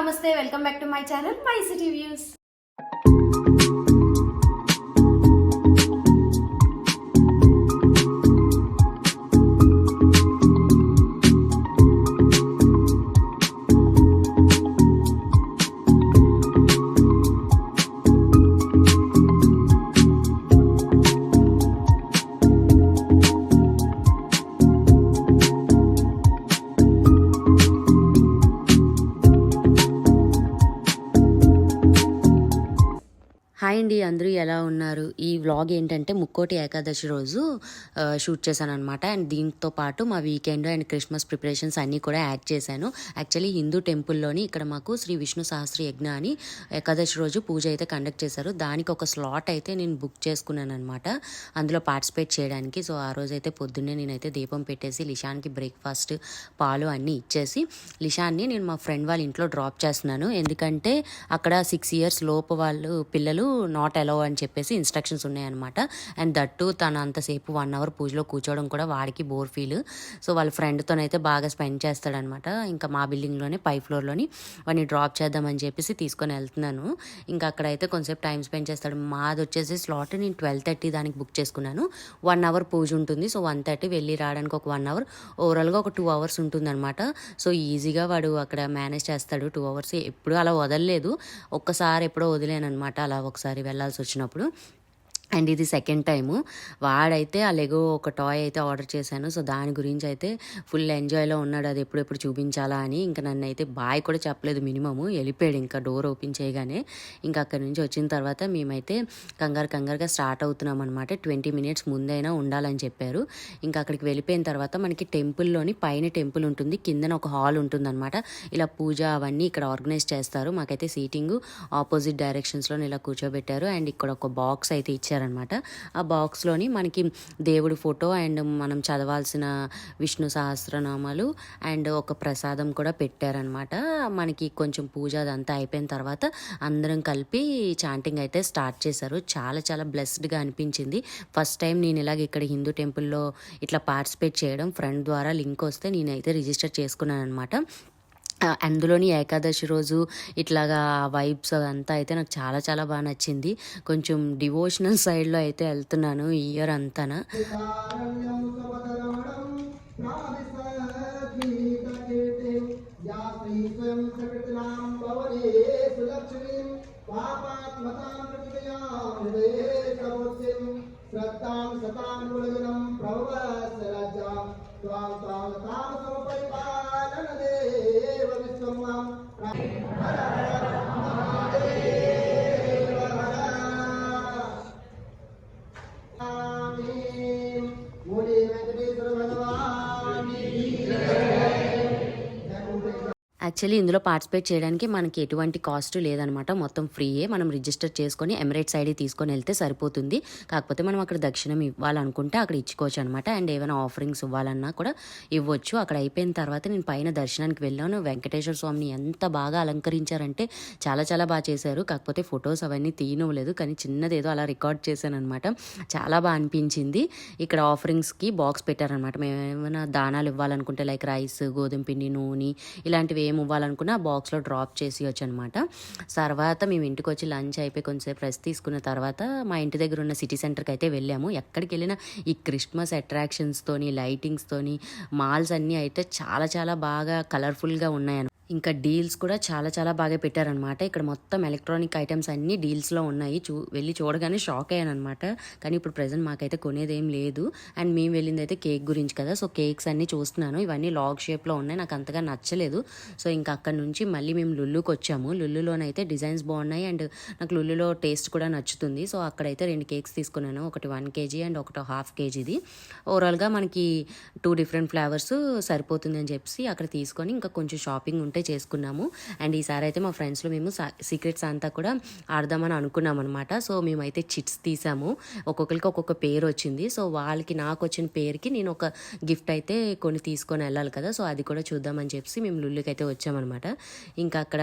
నమస్తే welcome back to my channel my city views అందరూ ఎలా ఉన్నారు? ఈ వ్లాగ్ ఏంటంటే ముక్కోటి ఏకాదశి రోజు షూట్ చేశాను అనమాట అండ్ దీంతో పాటు మా వీకెండ్ అండ్ క్రిస్మస్ ప్రిపరేషన్స్ అన్నీ కూడా యాడ్ చేశాను. యాక్చువల్లీ హిందూ టెంపుల్లోని ఇక్కడ మాకు శ్రీ విష్ణు సహస్ర యజ్ఞ అని ఏకాదశి రోజు పూజ అయితే కండక్ట్ చేశారు. దానికి ఒక స్లాట్ అయితే నేను బుక్ చేసుకున్నాను అనమాట అందులో పార్టిసిపేట్ చేయడానికి. సో ఆ రోజు అయితే పొద్దున్నే నేనైతే దీపం పెట్టేసి లిషాన్కి బ్రేక్ఫాస్ట్ పాలు అన్నీ ఇచ్చేసి లిషాన్ని నేను మా ఫ్రెండ్ వాళ్ళ ఇంట్లో డ్రాప్ చేస్తున్నాను. ఎందుకంటే అక్కడ సిక్స్ ఇయర్స్ లోపు వాళ్ళు పిల్లలు నాట్ అలౌ అని చెప్పేసి ఇన్స్ట్రక్షన్స్ ఉన్నాయన్నమాట. అండ్ దట్టు తను అంతసేపు వన్ అవర్ పూజలో కూర్చోవడం కూడా వాడికి బోర్ ఫీల్ సో వాళ్ళ ఫ్రెండ్తోనైతే బాగా స్పెండ్ చేస్తాడనమాట ఇంకా మా బిల్డింగ్లోనే పై ఫ్లోర్లోని వాడిని డ్రాప్ చేద్దామని చెప్పేసి తీసుకొని వెళ్తున్నాను. ఇంకా అక్కడైతే కొంచెంసేపు టైం స్పెండ్ చేస్తాడు. మాది వచ్చేసి స్లాట్ నేను ట్వెల్వ్ థర్టీ దానికి బుక్ చేసుకున్నాను. వన్ అవర్ పూజ ఉంటుంది. సో వన్ థర్టీ వెళ్ళి రావడానికి ఒక వన్ అవర్ ఓవరాల్గా ఒక టూ అవర్స్ ఉంటుందన్నమాట. సో ఈజీగా వాడు అక్కడ మేనేజ్ చేస్తాడు. టూ అవర్స్ ఎప్పుడు అలా వదలలేదు. ఒక్కసారి ఎప్పుడో వదిలేనమాట అలా ఒకసారి వెళ్ళాల్సి వచ్చినప్పుడు అండ్ ఇది సెకండ్ టైము. వాడైతే ఆ లెగో ఒక టాయ్ అయితే ఆర్డర్ చేశాను. సో దాని గురించి అయితే ఫుల్ ఎంజాయ్లో ఉన్నాడు. అది ఎప్పుడెప్పుడు చూపించాలా అని ఇంకా నన్ను అయితే బాయ్ కూడా చెప్పలేదు మినిమము. వెళ్ళిపోయాడు ఇంకా డోర్ ఓపెన్ చేయగానే. ఇంకా అక్కడి నుంచి వచ్చిన తర్వాత మేమైతే కంగారు కంగారుగా స్టార్ట్ అవుతున్నాం అనమాట ట్వంటీ మినిట్స్ ముందైనా ఉండాలని చెప్పారు. ఇంకా అక్కడికి వెళ్ళిపోయిన తర్వాత మనకి టెంపుల్లోని పైన టెంపుల్ ఉంటుంది. కిందన ఒక హాల్ ఉంటుందన్నమాట. ఇలా పూజ అవన్నీ ఇక్కడ ఆర్గనైజ్ చేస్తారు. మాకైతే సీటింగ్ ఆపోజిట్ డైరెక్షన్స్లో ఇలా కూర్చోబెట్టారు. అండ్ ఇక్కడ ఒక బాక్స్ అయితే ఇచ్చారు. ఇచ్చారనమాట ఆ బాక్స్లోని మనకి దేవుడి ఫోటో అండ్ మనం చదవాల్సిన విష్ణు సహస్రనామాలు అండ్ ఒక ప్రసాదం కూడా పెట్టారనమాట. మనకి కొంచెం పూజ అదంతా అయిపోయిన తర్వాత అందరం కలిపి చాంటింగ్ అయితే స్టార్ట్ చేశారు. చాలా చాలా బ్లెస్డ్గా అనిపించింది. ఫస్ట్ టైం నేను ఇలాగ ఇక్కడ హిందూ టెంపుల్లో ఇట్లా పార్టిసిపేట్ చేయడం ఫ్రెండ్ ద్వారా లింక్ వస్తే నేనైతే రిజిస్టర్ చేసుకున్నాను అనమాట అందులోని ఏకాదశి రోజు ఇట్లాగా వైబ్స్ అదంతా అయితే నాకు చాలా చాలా బాగా నచ్చింది. కొంచెం డివోషనల్ సైడ్లో అయితే వెళ్తున్నాను ఈ ఇయర్ అంతా through. యాక్చువల్లీ ఇందులో పార్టిసిపేట్ చేయడానికి మనకి ఎటువంటి కాస్ట్ లేదనమాట. మొత్తం ఫ్రీయే మనం రిజిస్టర్ చేసుకొని ఎమిరేట్స్ ఐడి తీసుకొని వెళ్తే సరిపోతుంది. కాకపోతే మనం అక్కడ దక్షిణం ఇవ్వాలనుకుంటే అక్కడ ఇచ్చుకోవచ్చు అనమాట అండ్ ఏమైనా ఆఫరింగ్స్ ఇవ్వాలన్నా కూడా ఇవ్వచ్చు. అక్కడ అయిపోయిన తర్వాత నేను పైన దర్శనానికి వెళ్ళాను. వెంకటేశ్వర స్వామిని ఎంత బాగా అలంకరించారంటే చాలా చాలా బాగా చేశారు. కాకపోతే ఫొటోస్ అవన్నీ తీయనివ్వలేదు. కానీ చిన్నదేదో అలా రికార్డ్ చేశాను అనమాట చాలా బాగా అనిపించింది. ఇక్కడ ఆఫరింగ్స్కి బాక్స్ పెట్టారనమాట. మేము ఏమైనా దానాలు ఇవ్వాలనుకుంటే లైక్ రైస్ గోధుమ పిండి నూనె ఇలాంటివి ఏమి ఇవ్వాలనుకున్న ఆ బాక్స్లో డ్రాప్ చేసి అనమాట తర్వాత మేము ఇంటికి వచ్చి లంచ్ అయిపోయి కొంచెంసేపు రెస్ట్ తీసుకున్న తర్వాత మా ఇంటి దగ్గర ఉన్న సిటీ సెంటర్కి అయితే వెళ్ళాము ఎక్కడికి వెళ్ళినా ఈ క్రిస్మస్ అట్రాక్షన్స్తోని లైటింగ్స్తోని మాల్స్ అన్నీ అయితే చాలా చాలా బాగా కలర్ఫుల్గా ఉన్నాయి ఇంకా డీల్స్ కూడా చాలా చాలా బాగా పెట్టారనమాట. ఇక్కడ మొత్తం ఎలక్ట్రానిక్ ఐటమ్స్ అన్నీ డీల్స్లో ఉన్నాయి. చూ వెళ్ళి చూడగానే షాక్ అయ్యాను అనమాట కానీ ఇప్పుడు ప్రజెంట్ మాకైతే కొనేదేం లేదు. అండ్ మేము వెళ్ళింది అయితే కేక్ గురించి కదా. సో కేక్స్ అన్నీ చూస్తున్నాను. ఇవన్నీ లాగ్ షేప్లో ఉన్నాయి. నాకు అంతగా నచ్చలేదు. సో ఇంకా అక్కడ నుంచి మళ్ళీ మేము లుల్లుకి వచ్చాము. లుల్లులోనైతే డిజైన్స్ బాగున్నాయి. అండ్ నాకు లుల్లులో టేస్ట్ కూడా నచ్చుతుంది. సో అక్కడైతే రెండు కేక్స్ తీసుకున్నాను. ఒకటి వన్ కేజీ అండ్ ఒకటి హాఫ్ కేజీది. ఓవరాల్గా మనకి టూ డిఫరెంట్ ఫ్లేవర్స్ సరిపోతుంది అని చెప్పి అక్కడ తీసుకొని ఇంకా కొంచెం షాపింగ్ ఉంటే చేసుకున్నాము. అండ్ ఈసారి అయితే మా ఫ్రెండ్స్లో మేము సీక్రెట్స్ అంతా కూడా ఆడదామని అనుకున్నాం అనమాట సో మేమైతే చిట్స్ తీసాము. ఒక్కొక్కరికి ఒక్కొక్క పేరు వచ్చింది. సో వాళ్ళకి నాకు వచ్చిన పేరుకి నేను ఒక గిఫ్ట్ అయితే కొన్ని తీసుకొని వెళ్ళాలి కదా. సో అది కూడా చూద్దామని చెప్పి మేము లుల్లుకి అయితే వచ్చామన్నమాట. ఇంకా అక్కడ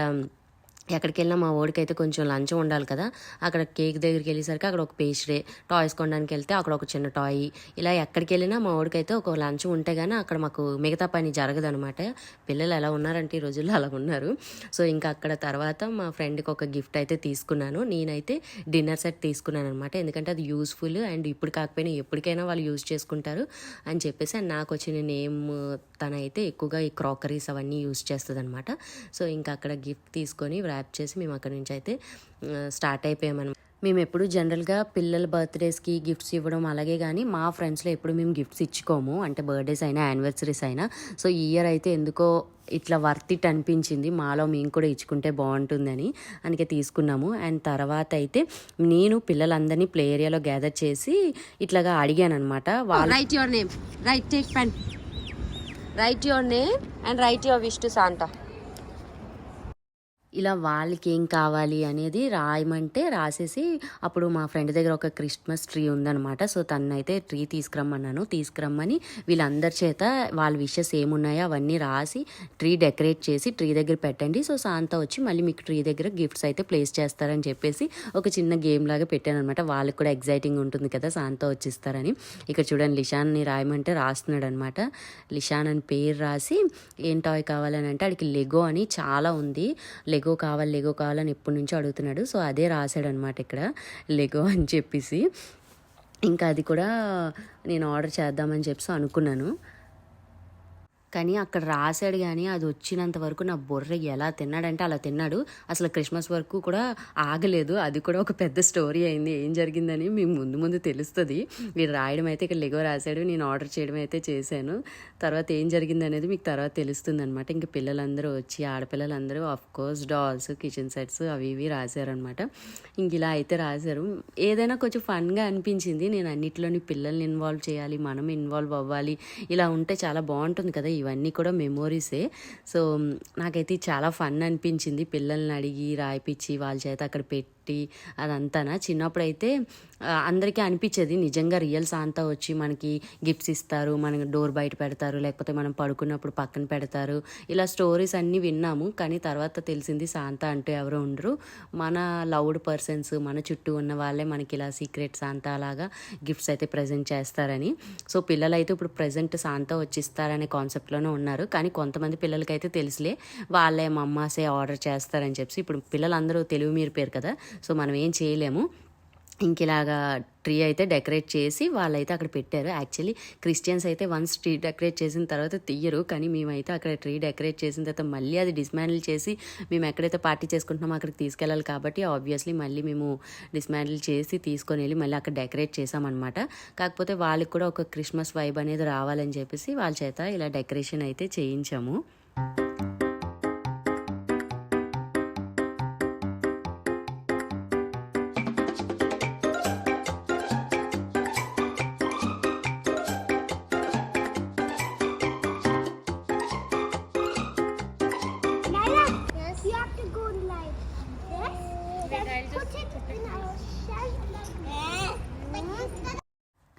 ఎక్కడికి వెళ్ళినా మా ఓడికైతే కొంచెం లంచం ఉండాలి కదా. అక్కడ కేక్ దగ్గరికి వెళ్ళేసరికి అక్కడ ఒక పేస్ట్రీ టాయ్స్ కొనడానికి వెళ్తే అక్కడ ఒక చిన్న టాయ్. ఇలా ఎక్కడికి వెళ్ళినా మా ఓడికైతే ఒక లంచం ఉంటే కానీ అక్కడ మాకు మిగతా పని జరగదు అనమాట పిల్లలు ఎలా ఉన్నారంటే ఈ రోజుల్లో అలా ఉన్నారు. సో ఇంకా అక్కడ తర్వాత మా ఫ్రెండ్కి ఒక గిఫ్ట్ అయితే తీసుకున్నాను. నేనైతే డిన్నర్ సెట్ తీసుకున్నాను అనమాట ఎందుకంటే అది యూస్ఫుల్ అండ్ ఇప్పుడు కాకపోయినా ఎప్పటికైనా వాళ్ళు యూజ్ చేసుకుంటారు అని చెప్పేసి నాకు వచ్చిన నేమ్ తనైతే ఎక్కువగా ఈ క్రాకరీస్ అవన్నీ యూజ్ చేస్తుంది అనమాట సో ఇంకా అక్కడ గిఫ్ట్ తీసుకొని ర్యాప్ చేసి మేము అక్కడ నుంచి అయితే స్టార్ట్ అయిపోయామన్నమాట. మేము ఎప్పుడు జనరల్గా పిల్లల బర్త్డేస్కి గిఫ్ట్స్ ఇవ్వడం అలాగే కానీ మా ఫ్రెండ్స్లో ఎప్పుడు మేము గిఫ్ట్స్ ఇచ్చుకోము. అంటే బర్త్డేస్ అయినా యానివర్సరీస్ అయినా. సో ఈ ఇయర్ అయితే ఎందుకో ఇట్లా వర్త్ ఇట్ అనిపించింది. మాలో మేము కూడా ఇచ్చుకుంటే బాగుంటుందని అందుకే తీసుకున్నాము. అండ్ తర్వాత అయితే నేను పిల్లలందరినీ ప్లే ఏరియాలో గ్యాదర్ చేసి ఇట్లాగా అడిగాను అనమాట write your name write take pen write your name and write your wish to Santa ఇలా వాళ్ళకి ఏం కావాలి అనేది రాయమంటే రాసేసి అప్పుడు మా ఫ్రెండ్ దగ్గర ఒక క్రిస్మస్ ట్రీ ఉందనమాట సో తనైతే ట్రీ తీసుకురమ్మన్నాను. తీసుకురమ్మని వీళ్ళందరి చేత వాళ్ళ విషెస్ ఏమున్నాయో అవన్నీ రాసి ట్రీ డెకరేట్ చేసి ట్రీ దగ్గర పెట్టండి. సో శాంత వచ్చి మళ్ళీ మీకు ట్రీ దగ్గర గిఫ్ట్స్ అయితే ప్లేస్ చేస్తారని చెప్పేసి ఒక చిన్న గేమ్ లాగా పెట్టాను అనమాట వాళ్ళకి కూడా ఎగ్జైటింగ్ ఉంటుంది కదా శాంత వచ్చిస్తారని ఇక్కడ చూడండి లిషాన్ని రాయమంటే రాస్తున్నాడు అనమాట లిషాన్ అని పేరు రాసి ఏం టాయ్ కావాలని అంటే ఆడికి లెగో అని చాలా ఉంది. లెగో కావాలి లెగో కావాలని ఎప్పటి నుంచో అడుగుతున్నాడు. సో అదే రాశాడు అనమాట ఇక్కడ లెగో అని చెప్పేసి. ఇంకా అది కూడా నేను ఆర్డర్ చేద్దామని చెప్పి అనుకున్నాను. కానీ అక్కడ రాశాడు కానీ అది వచ్చినంత వరకు నా బుర్ర ఎలా తిన్నాడంటే అలా తిన్నాడు. అసలు క్రిస్మస్ వరకు కూడా ఆగలేదు. అది కూడా ఒక పెద్ద స్టోరీ అయింది. ఏం జరిగిందని మీకు ముందు ముందు తెలుస్తుంది. వీడు రాయడం అయితే ఇక్కడ లెగో రాశాడు. నేను ఆర్డర్ చేయడం అయితే చేశాను. తర్వాత ఏం జరిగింది అనేది మీకు తర్వాత తెలుస్తుంది అనమాట ఇంక పిల్లలందరూ వచ్చి ఆడపిల్లలందరూ of course dolls kitchen sets అవి ఇవి రాశారనమాట ఇంక ఇలా అయితే రాశారు. ఏదైనా కొంచెం ఫన్గా అనిపించింది. నేను అన్నిట్లోని పిల్లల్ని ఇన్వాల్వ్ చేయాలి మనం ఇన్వాల్వ్ అవ్వాలి. ఇలా ఉంటే చాలా బాగుంటుంది కదా ఇవన్నీ కూడా మెమోరీసే సో నాకైతే చాలా ఫన్ అనిపించింది. పిల్లల్ని అడిగి రాయిపించి వాళ్ళ చేత అక్కడ పెట్టి అదంతానా? చిన్నప్పుడు అయితే అందరికీ అనిపించేది నిజంగా రియల్ శాంత వచ్చి మనకి గిఫ్ట్స్ ఇస్తారు మనకి డోర్ బయట పెడతారు లేకపోతే మనం పడుకున్నప్పుడు పక్కన పెడతారు. ఇలా స్టోరీస్ అన్నీ విన్నాము కానీ తర్వాత తెలిసింది శాంత అంటూ ఎవరు ఉండరు. మన లవ్డ్ పర్సన్స్ మన చుట్టూ ఉన్న వాళ్ళే మనకి ఇలా సీక్రెట్ శాంత లాగా గిఫ్ట్స్ అయితే ప్రజెంట్ చేస్తారని. సో పిల్లలైతే ఇప్పుడు ప్రజెంట్ శాంతా వచ్చిస్తారనే కాన్సెప్ట్లోనే ఉన్నారు. కానీ కొంతమంది పిల్లలకైతే తెలుసులే వాళ్ళే మమ్మాసే ఆర్డర్ చేస్తారని చెప్పి ఇప్పుడు పిల్లలందరూ తెలుగు మీరు పేరు కదా సో మనం ఏం చేయలేము. ఇంక ఇలాగా ట్రీ అయితే డెకరేట్ చేసి వాళ్ళైతే అక్కడ పెట్టారు. యాక్చువల్లీ క్రిస్టియన్స్ అయితే వన్స్ ట్రీ డెకరేట్ చేసిన తర్వాత తీయరు. కానీ మేమైతే అక్కడ ట్రీ డెకరేట్ చేసిన తర్వాత మళ్ళీ అది డిస్మాండిల్ చేసి మేము ఎక్కడైతే పార్టీ చేసుకుంటున్నామో అక్కడికి తీసుకెళ్ళాలి కాబట్టి ఆబ్వియస్లీ మళ్ళీ మేము డిస్మాండిల్ చేసి తీసుకొని వెళ్ళి మళ్ళీ అక్కడ డెకరేట్ చేసామన్నమాట కాకపోతే వాళ్ళకి కూడా ఒక క్రిస్మస్ వైబ్ అనేది రావాలని చెప్పేసి వాళ్ళ చేత ఇలా డెకరేషన్ అయితే చేయించాము. I just.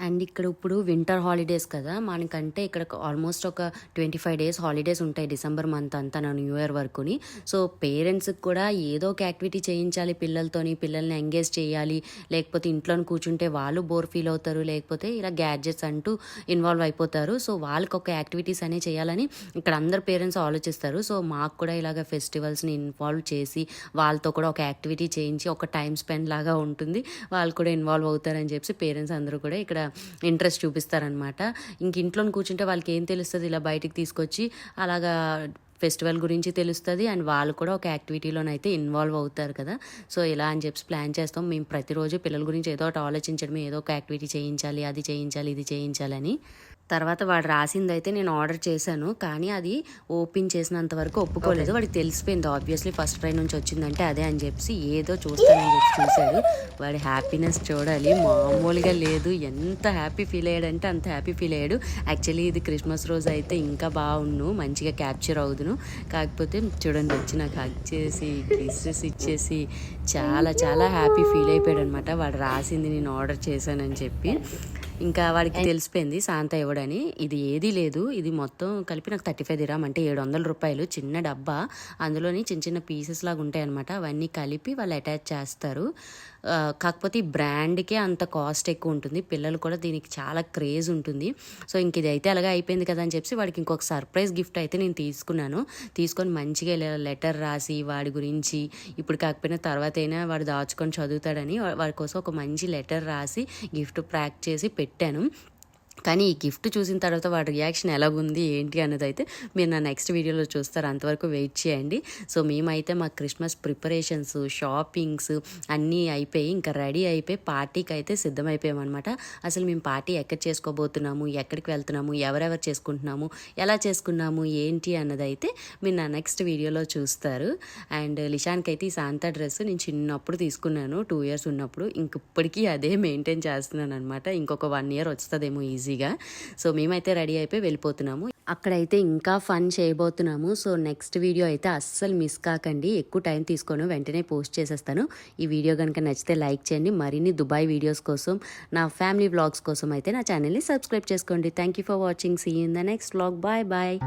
అండ్ ఇక్కడ ఇప్పుడు వింటర్ హాలిడేస్ కదా మనకంటే ఇక్కడ ఆల్మోస్ట్ ఒక ట్వంటీ ఫైవ్ డేస్ హాలిడేస్ ఉంటాయి డిసెంబర్ మంత్ అంతా నా న్యూ ఇయర్ వరకుని. సో పేరెంట్స్కి కూడా ఏదో ఒక యాక్టివిటీ చేయించాలి పిల్లలతోని పిల్లల్ని ఎంగేజ్ చేయాలి. లేకపోతే ఇంట్లో కూర్చుంటే వాళ్ళు బోర్ ఫీల్ అవుతారు లేకపోతే ఇలా గ్యాడ్జెట్స్ అంటూ ఇన్వాల్వ్ అయిపోతారు. సో వాళ్ళకి ఒక యాక్టివిటీస్ అనేవి చేయాలని ఇక్కడ అందరు పేరెంట్స్ ఆలోచిస్తారు. సో మాకు కూడా ఇలాగ ఫెస్టివల్స్ని ఇన్వాల్వ్ చేసి వాళ్ళతో కూడా ఒక యాక్టివిటీ చేయించి ఒక టైం స్పెండ్ లాగా ఉంటుంది. వాళ్ళు కూడా ఇన్వాల్వ్ అవుతారని చెప్పి పేరెంట్స్ అందరూ కూడా ఇక్కడ ఇంట్రెస్ట్ చూపిస్తారనమాట. ఇంక ఇంట్లో కూర్చుంటే వాళ్ళకి ఏం తెలుస్తుంది? ఇలా బయటికి తీసుకొచ్చి అలాగా ఫెస్టివల్ గురించి తెలుస్తుంది. అండ్ వాళ్ళు కూడా ఒక యాక్టివిటీలోనైతే ఇన్వాల్వ్ అవుతారు కదా. సో ఇలా అని చెప్పి ప్లాన్ చేస్తాం. మేము ప్రతిరోజు పిల్లల గురించి ఏదో ఒకటి ఆలోచించడం ఏదో ఒక యాక్టివిటీ చేయించాలి అది చేయించాలి ఇది చేయించాలని తర్వాత వాడు రాసింది అయితే నేను ఆర్డర్ చేశాను కానీ అది ఓపెన్ చేసినంత వరకు ఒప్పుకోలేదు. వాడికి తెలిసిపోయింది ఆబ్వియస్లీ ఫస్ట్ ట్రై నుంచి వచ్చిందంటే అదే అని చెప్పి ఏదో చూస్తానని చెప్పి చూశాడు. వాడి హ్యాపీనెస్ చూడాలి మామూలుగా లేదు. ఎంత హ్యాపీ ఫీల్ అయ్యాడంటే అంత హ్యాపీ ఫీల్ అయ్యాడు. యాక్చువల్లీ ఇది క్రిస్మస్ రోజు అయితే ఇంకా బాగుండు మంచిగా క్యాప్చర్ అవుదును. కాకపోతే చూడండి వచ్చి నాకు హగ్ చేసి కిస్సెస్ ఇచ్చేసి చాలా చాలా హ్యాపీ ఫీల్ అయిపోయాడు అనమాట వాడు రాసింది నేను ఆర్డర్ చేశానని చెప్పి. ఇంకా వాడికి తెలిసిపోయింది శాంత ఇవ్వడని ఇది ఏదీ లేదు ఇది మొత్తం కలిపి నాకు థర్టీ ఫైవ్ దిరామ్ అంటే ఏడు వందల రూపాయలు చిన్న డబ్బా. అందులోని చిన్న చిన్న పీసెస్ లాగా ఉంటాయి అనమాట అవన్నీ కలిపి వాళ్ళు అటాచ్ చేస్తారు. కాకపోతే ఈ బ్రాండ్కే అంత కాస్ట్ ఎక్కువ ఉంటుంది. పిల్లలు కూడా దీనికి చాలా క్రేజ్ ఉంటుంది. సో ఇంక ఇది అయితే అలాగే అయిపోయింది కదా అని చెప్పి వాడికి ఇంకొక సర్ప్రైజ్ గిఫ్ట్ అయితే నేను తీసుకున్నాను. తీసుకొని మంచిగా లెటర్ రాసి వాడి గురించి ఇప్పుడు కాకపోయినా తర్వాత అయినా వాడు దాచుకొని చదువుతాడని వాడి కోసం ఒక మంచి లెటర్ రాసి గిఫ్ట్ ప్యాక్ చేసి పెట్టాను. కానీ ఈ గిఫ్ట్ చూసిన తర్వాత వాడి రియాక్షన్ ఎలాగుంది ఏంటి అన్నది అయితే మీరు నా నెక్స్ట్ వీడియోలో చూస్తారు. అంతవరకు వెయిట్ చేయండి. సో మేమైతే మా క్రిస్మస్ ప్రిపరేషన్స్ షాపింగ్స్ అన్నీ అయిపోయి ఇంకా రెడీ అయిపోయి పార్టీకి అయితే సిద్ధమైపోయామన్నమాట. అసలు మేము పార్టీ ఎక్కడ చేసుకోబోతున్నాము ఎక్కడికి వెళ్తున్నాము ఎవరెవరు చేసుకుంటున్నాము ఎలా చేసుకున్నాము ఏంటి అన్నది అయితే మీరు నా నెక్స్ట్ వీడియోలో చూస్తారు. అండ్ లిషాన్కి అయితే ఈ శాంతా డ్రెస్ నేను చిన్నప్పుడు తీసుకున్నాను. టూ ఇయర్స్ ఉన్నప్పుడు ఇంక ఇప్పటికీ అదే మెయింటైన్ చేస్తున్నాను అనమాట ఇంకొక వన్ ఇయర్ వస్తుందేమో ఈజీ ఈజీగా. సో మేమైతే రెడీ అయిపోయి వెళ్ళిపోతున్నాము. అక్కడైతే ఇంకా ఫన్ చేయబోతున్నాము. సో నెక్స్ట్ వీడియో అయితే అస్సలు మిస్ కాకండి. ఎక్కువ టైం తీసుకొని. వెంటనే పోస్ట్ చేసేస్తాను. ఈ వీడియో కనుక నచ్చితే లైక్ చేయండి. మరిన్ని దుబాయ్ వీడియోస్ కోసం నా ఫ్యామిలీ వ్లాగ్స్ కోసం అయితే నా ఛానల్ని సబ్స్క్రైబ్ చేసుకోండి. Thank you for watching see in the next vlog bye bye